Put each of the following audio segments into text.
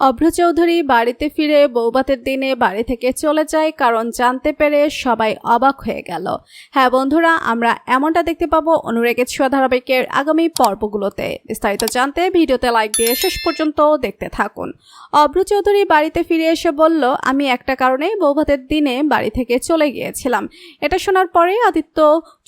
অভ্র চৌধুরী বাড়িতে ফিরে বৌভাতের দিনে বাড়ি থেকে চলে যায় কারণ জানতে পেরে সবাই অবাক হয়ে গেল। হ্যাঁ বন্ধুরা, আমরা এমনটা দেখতে পাবো অনুরেগের ছোঁয়া ধারাবাহিকের আগামী পর্বগুলোতে। বিস্তারিত জানতে ভিডিওতে লাইক দিয়ে শেষ পর্যন্ত দেখতে থাকুন। অভ্র চৌধুরী বাড়িতে ফিরে এসে বলল, আমি একটা কারণে বৌভাতের দিনে বাড়ি থেকে চলে গিয়েছিলাম। এটা শোনার পরে আদিত্য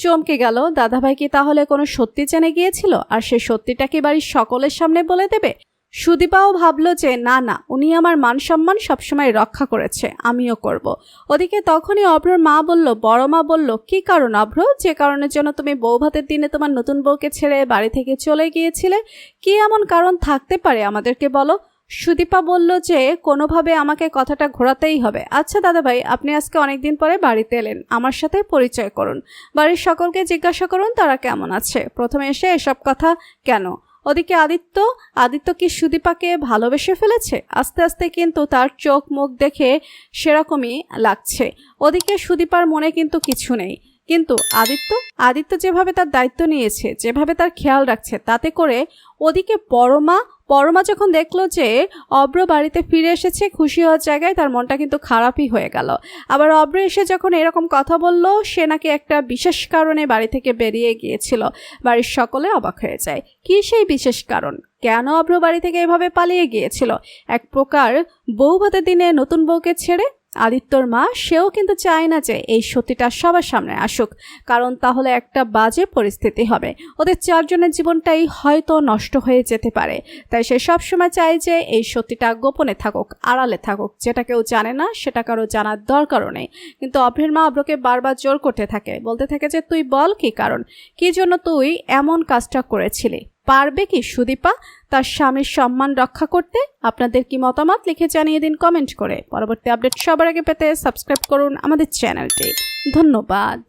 চমকে গেল, দাদাভাই কি তাহলে কোনো সত্যি জেনে গিয়েছিল? আর সেই সত্যিটা কি বাড়ির সকলের সামনে বলে দেবে? সুদীপাও ভাবল যে, না না, উনি আমার মান সম্মান সবসময় রক্ষা করেছে, আমিও করব। ওদিকে তখনই অভ্রর মা বলল, বড় মা বলল, কি কারণ অভ্র? যে কারণের জন্য তুমি বৌভাতের দিনে তোমার নতুন বউকে ছেড়ে বাড়ি থেকে চলে গিয়েছিলে, কি এমন কারণ থাকতে পারে আমাদেরকে বলো? সুদীপা বলল যে, কোনোভাবে আমাকে কথাটা ঘোরাতেই হবে। আচ্ছা দাদাভাই, আপনি আজকে অনেকদিন পরে বাড়িতে এলেন। আমার সাথে পরিচয় করুন। বাড়ির সকলকে জিজ্ঞাসা করুন তারা কেমন আছে। প্রথমে এসে এসব কথা কেন? ওদিকে আদিত্য আদিত্য কি সুদীপাকে ভালোবেসে ফেলেছে? আস্তে আস্তে কিন্তু তার চোখ মুখ দেখে সেরকমই লাগছে। ওদিকে সুদীপার মনে কিন্তু কিছু নেই। কিন্তু আদিত্য আদিত্য যেভাবে তার দায়িত্ব নিয়েছে, যেভাবে তার খেয়াল রাখছে, তাতে করে ওদিকে পরমা পরমা যখন দেখল যে অব্র বাড়িতে ফিরে এসেছে, খুশি হওয়ার জায়গায় তার মনটা কিন্তু খারাপই হয়ে গেল। আবার অব্র এসে যখন এরকম কথা বলল, সে নাকি একটা বিশেষ কারণে বাড়ি থেকে বেরিয়ে গিয়েছিল। বাড়ির সকলে অবাক হয়ে যায়। কি সেই বিশেষ কারণ? কেন অব্র বাড়ি থেকে এভাবে পালিয়ে গিয়েছিল? এক প্রকার বউ ভাতের দিনে নতুন বউকে ছেড়ে আদিত্যর মা, সেও কিন্তু চায় না যে এই সত্যিটা সবার সামনে আসুক, কারণ তাহলে একটা বাজে পরিস্থিতি হবে। ওদের চারজনের জীবনটাই হয়তো নষ্ট হয়ে যেতে পারে। তাই সে সবসময় চায় যে এই সত্যিটা গোপনে থাকুক, আড়ালে থাকুক। যেটা কেউ জানে না, সেটা কারও জানার দরকারও নেই। কিন্তু অভ্রের মা অভ্রকে বারবার জোর করতে থাকে। বলতে থাকে যে, তুই বল কি কারণ? কি জন্য তুই এমন কাজটা করেছিলি? পারবে কি সুদীপা? তার স্বামীর সম্মান রক্ষা করতে আপনাদের কি মতামত লিখে জানিয়ে দিন কমেন্ট করে। পরবর্তী আপডেট সবার আগে পেতে সাবস্ক্রাইব করুন আমাদের চ্যানেলটি। ধন্যবাদ।